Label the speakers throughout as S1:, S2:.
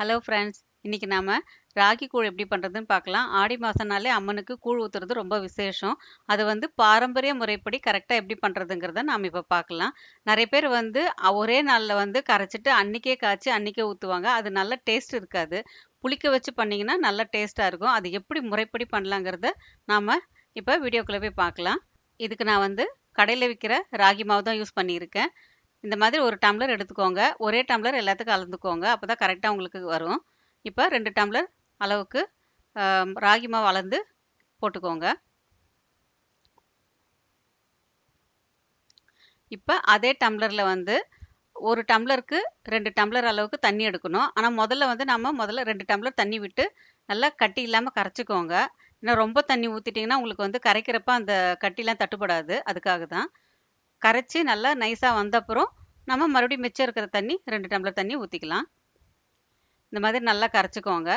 S1: Hello friends இன்றைக்கி நாம் ராகி கூழ் எப்படி பண்ணுறதுன்னு பார்க்கலாம். ஆடி மாதம்னாலே அம்மனுக்கு கூழ் ஊற்றுறது ரொம்ப விசேஷம். அது வந்து பாரம்பரிய முறைப்படி கரெக்டாக எப்படி பண்ணுறதுங்கிறத நாம் இப்போ பார்க்கலாம். நிறைய பேர் வந்து ஒரே நாளில் வந்து கரைச்சிட்டு அன்றைக்கே காய்ச்சி அன்றைக்கே ஊற்றுவாங்க அது நல்ல டேஸ்ட் இருக்காது. புளிக்க வச்சு பண்ணிங்கன்னா நல்ல டேஸ்ட்டாக இருக்கும். அது எப்படி முறைப்படி பண்ணலாங்கிறத நாம் இப்போ வீடியோக்குள்ளே போய் பார்க்கலாம். இதுக்கு நான் வந்து கடையில் விற்கிற ராகி மாவு தான் யூஸ் பண்ணியிருக்கேன். இந்த மாதிரி ஒரு டம்ளர் எடுத்துக்கோங்க. ஒரே டம்ளர் எல்லாத்துக்கும் கலந்துக்கோங்க அப்போ தான் கரெக்டாக உங்களுக்கு வரும். இப்போ ரெண்டு டம்ளர் அளவுக்கு ராகி மாவு அளந்து போட்டுக்கோங்க. இப்போ அதே டம்ளரில் வந்து ஒரு டம்ளருக்கு ரெண்டு டம்ளர் அளவுக்கு தண்ணி எடுக்கணும். ஆனால் முதல்ல வந்து நம்ம முதல்ல ரெண்டு டம்ளர் தண்ணி விட்டு நல்லா கட்டி இல்லாமல் கரைச்சிக்கோங்க. ஏன்னா ரொம்ப தண்ணி ஊற்றிட்டிங்கன்னா உங்களுக்கு வந்து கரைக்கிறப்ப அந்த கட்டிலாம் தட்டுப்படாது. அதுக்காக தான் கரைச்சி நல்லா நைஸாக வந்தப்புறம் நம்ம மறுபடியும் மிச்சம் இருக்கிற தண்ணி ரெண்டு டம்ளர் தண்ணி ஊற்றிக்கலாம் இந்த மாதிரி நல்லா கரைச்சிக்கோங்க.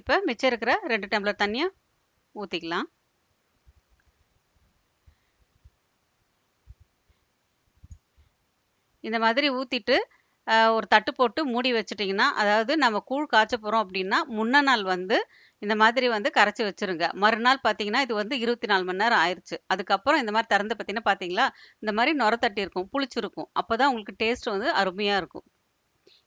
S1: இப்போ மிச்சம் இருக்கிற ரெண்டு டம்ளர் தண்ணியை ஊற்றிக்கலாம் இந்த மாதிரி ஊற்றிட்டு ஒரு தட்டு போட்டு மூடி வச்சிட்டிங்கன்னா அதாவது நம்ம கூழ் காய்ச்ச போகிறோம் அப்படின்னா முன்ன நாள் வந்து இந்த மாதிரி வந்து கரைச்சி வச்சிருங்க. மறுநாள் பார்த்தீங்கன்னா இது வந்து இருபத்தி நாலு மணி நேரம் ஆயிடுச்சு அதுக்கப்புறம் இந்த மாதிரி திறந்து பார்த்தீங்கன்னா பார்த்தீங்களா? இந்த மாதிரி நுரத்தட்டி இருக்கும் புளிச்சிருக்கும். அப்போ தான் உங்களுக்கு டேஸ்ட் வந்து அருமையாக இருக்கும்.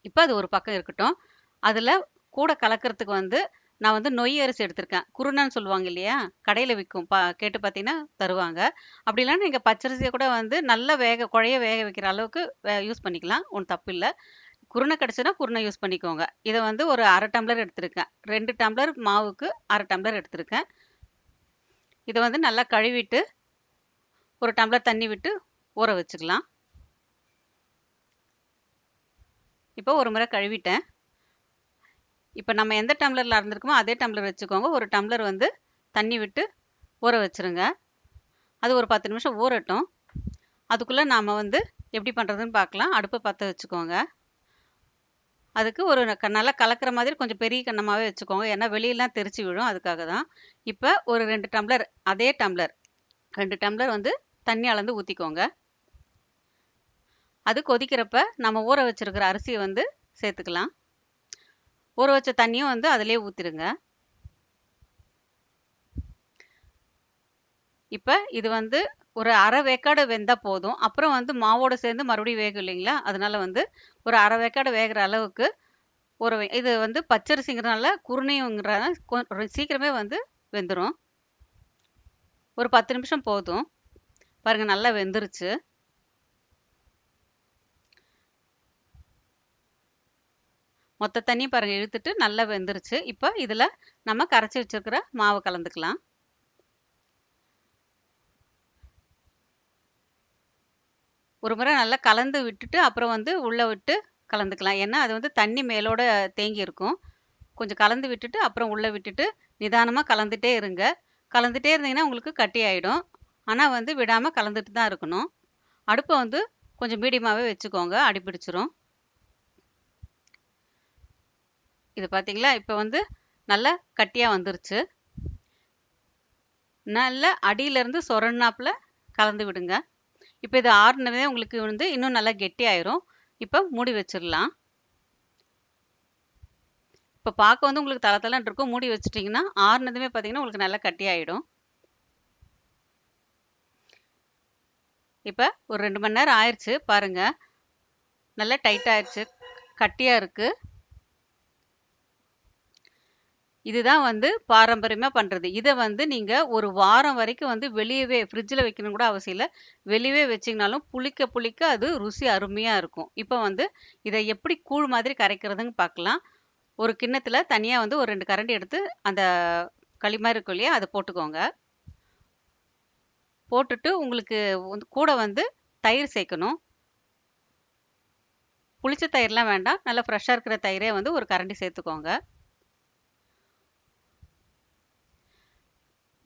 S1: இப்போ அது ஒரு பக்கம் இருக்கட்டும். அதில் கூட கலக்கிறதுக்கு வந்து நான் வந்து நொய் அரிசி எடுத்திருக்கேன். குருணன்னு சொல்லுவாங்க இல்லையா? கடையில் விற்கும் பா கேட்டு பார்த்தீங்கன்னா தருவாங்க. அப்படி இல்லைன்னா நீங்கள் பச்சரிசியை கூட வந்து நல்லா வேக குழைய வேக வைக்கிற அளவுக்கு யூஸ் பண்ணிக்கலாம். ஒன்றும் தப்பு இல்லை. குருணை கிடச்சுன்னா குருணை யூஸ் பண்ணிக்கோங்க. இதை வந்து ஒரு அரை டம்ளர் எடுத்திருக்கேன். ரெண்டு டம்ளர் மாவுக்கு அரை டம்ளர் எடுத்திருக்கேன். இதை வந்து நல்லா கழுவிட்டு ஒரு டம்ளர் தண்ணி விட்டு ஊற வச்சுக்கலாம். இப்போ ஒரு முறை கழுவிட்டேன். இப்போ நம்ம எந்த டம்ளரில் அறந்துருக்கோமோ அதே டம்ளர் வச்சுக்கோங்க. ஒரு டம்ளர் வந்து தண்ணி விட்டு ஊற வச்சுருங்க. அது ஒரு பத்து நிமிஷம் ஊறட்டும். அதுக்குள்ளே நாம் வந்து எப்படி பண்ணுறதுன்னு பார்க்கலாம். அடுப்பை பற்ற வச்சுக்கோங்க. அதுக்கு ஒரு க- நல்லா கலக்கிற மாதிரி கொஞ்சம் பெரிய கண்ணமாகவே வச்சுக்கோங்க. ஏன்னா வெளியெல்லாம் தெரிச்சு விழும். அதுக்காக தான். இப்போ ஒரு ரெண்டு டம்ளர் அதே டம்ளர் ரெண்டு டம்ளர் வந்து தண்ணி அளந்து ஊற்றிக்கோங்க அது கொதிக்கிறப்ப நம்ம ஊற வச்சிருக்கிற அரிசியை வந்து சேர்த்துக்கலாம். ஊற வச்ச தண்ணியும் வந்து அதிலே ஊற்றிடுங்க இப்போ இது வந்து ஒரு அரை வேக்காடு வெந்தால் போதும். அப்புறம் வந்து மாவோடு சேர்ந்து மறுபடியும் வேகும் இல்லைங்களா? அதனால வந்து ஒரு அரை வேக்காடு வேகிற அளவுக்கு ஒரு இது வந்து பச்சரிசிங்கிறனால குருணையுங்கிறனால கொ- சீக்கிரமே வந்து வெந்துடும் ஒரு பத்து நிமிஷம் போதும். பாருங்கள் நல்லா வெந்துருச்சு. மொத்த தண்ணி பாருங்க இழுத்துட்டு நல்லா வெந்துருச்சு. இப்போ இதில் நம்ம கரைச்சி வச்சிருக்கிற மாவு கலந்துக்கலாம். ஒரு முறை நல்லா கலந்து விட்டுட்டு அப்புறம் வந்து உள்ளே விட்டு கலந்துக்கலாம். ஏன்னா அது வந்து தண்ணி மேலோட தேங்கி இருக்கும். கொஞ்சம் கலந்து விட்டுட்டு அப்புறம் உள்ளே விட்டுட்டு நிதானமாக கலந்துட்டே இருங்க. கலந்துகிட்டே இருந்தீங்கன்னா உங்களுக்கு கட்டி ஆகிடும் ஆனால் வந்து விடாமல் கலந்துட்டு தான் இருக்கணும். அடுப்பை வந்து கொஞ்சம் மீடியமாகவே வச்சுக்கோங்க. அடிப்பிடிச்சிரும். இது பார்த்தீங்களா இப்போ வந்து நல்லா கட்டியாக வந்துருச்சு. நல்லா அடியிலேருந்து சொரண்ணாப்பில் கலந்து விடுங்க. இப்போ இது ஆறுனதே உங்களுக்கு வந்து இன்னும் நல்லா கெட்டியாயிரும். இப்போ மூடி வச்சிடலாம். இப்போ பார்க்க வந்து உங்களுக்கு தலை தலன்னு இருக்கும். மூடி வச்சிட்டிங்கன்னா ஆறுனதுமே பார்த்தீங்கன்னா உங்களுக்கு நல்லா கட்டியாயிடும். இப்போ ஒரு ரெண்டு மணி நேரம் ஆயிடுச்சு பாருங்கள் நல்லா டைட் ஆயிடுச்சு கட்டியாக இருக்குது இதுதான் வந்து பாரம்பரியமாக பண்ணுறது இதை வந்து நீங்கள் ஒரு வாரம் வரைக்கும் வந்து வெளியவே ஃப்ரிட்ஜில் வைக்கணும் கூட அவசியம் இல்லை. வெளியவே வச்சிங்கனாலும் புளிக்க புளிக்க அது ருசி அருமையாக இருக்கும். இப்போ வந்து இதை எப்படி கூழ் மாதிரி கரைக்கிறதுன்னு பார்க்கலாம். ஒரு கிண்ணத்தில் தனியாக வந்து ஒரு ரெண்டு கரண்டி எடுத்து அந்த களி மாதிரி இருக்கும் இல்லையா அதை போட்டுக்கோங்க. போட்டுட்டு உங்களுக்கு வந்து கூட வந்து தயிர் சேர்க்கணும். புளிச்ச தயிர்லாம் வேண்டாம். நல்லா ஃப்ரெஷ்ஷாக இருக்கிற தயிரே வந்து ஒரு கரண்டி சேர்த்துக்கோங்க.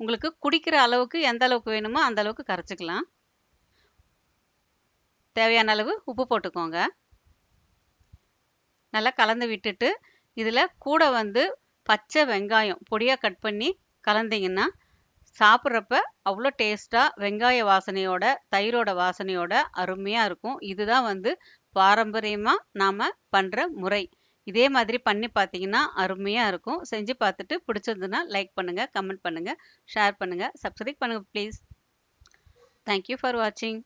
S1: உங்களுக்கு குடிக்கிற அளவுக்கு எந்த அளவுக்கு வேணுமோ அந்த அளவுக்கு கரைச்சிக்கலாம். தேவையான அளவு உப்பு போட்டுக்கோங்க. நல்லா கலந்து விட்டுட்டு இதில் கூட வந்து பச்சை வெங்காயம் பொடியாக கட் பண்ணி கலந்தீங்கன்னா சாப்பிட்றப்ப அவ்வளோ டேஸ்ட்டாக வெங்காய வாசனையோட தயிரோட வாசனையோட அருமையாக இருக்கும். இதுதான் வந்து பாரம்பரியமாக நாம் பண்ணுற முறை. இதே மாதிரி பண்ணி பார்த்தீங்கன்னா அருமையாக இருக்கும். செஞ்சு பார்த்துட்டு பிடிச்சிருந்ததுன்னா லைக் பண்ணுங்கள் கமெண்ட் பண்ணுங்கள் ஷேர் பண்ணுங்கள் சப்ஸ்கிரைப் பண்ணுங்கள் ப்ளீஸ். தேங்க்யூ ஃபார் வாட்சிங்